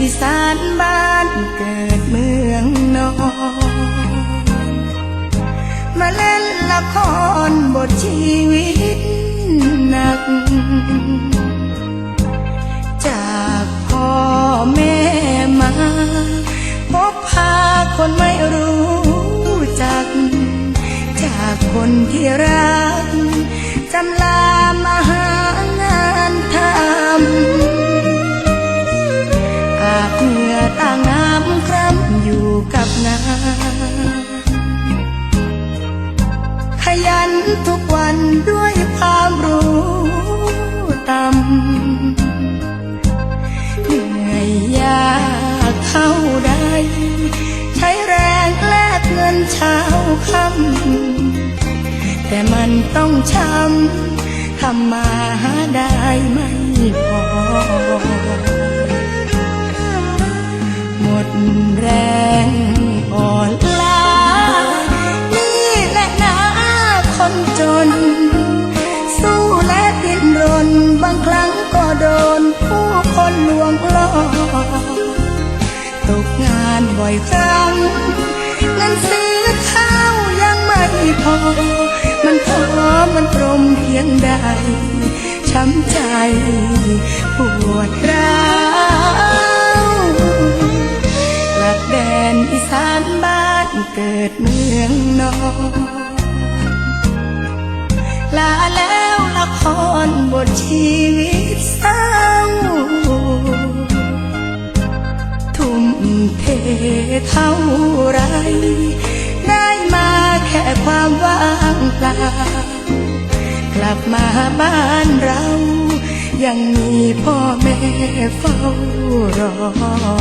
อีสานบ้านเกิดเมืองนอนมาเล่นละครบทชีวิตหนัก จากพ่อแม่มา พบพาคนไม่รู้จัก จากคนที่รักจำลา กับงานขยันทุกวันด้วยความรู้ต่ำเหนื่อยยากเท่าใด ใช้แรงแลกเงินเช้าค่ำแต่มันต้องช้ำทำมาหาได้ไม่พอ เงินซื้อข้าวยังไม่พอ มันท้อมันตรมเพียงใด ช้ำใจปวดร้าวกลับแดนอีสานบ้านเกิดเมืองนอนลาแล้วละครบทชีวิต เท่าไร ได้มาแค่ความว่างเปล่ากลับมาบ้านเรา ยังมีพ่อแม่เฝ้ารอ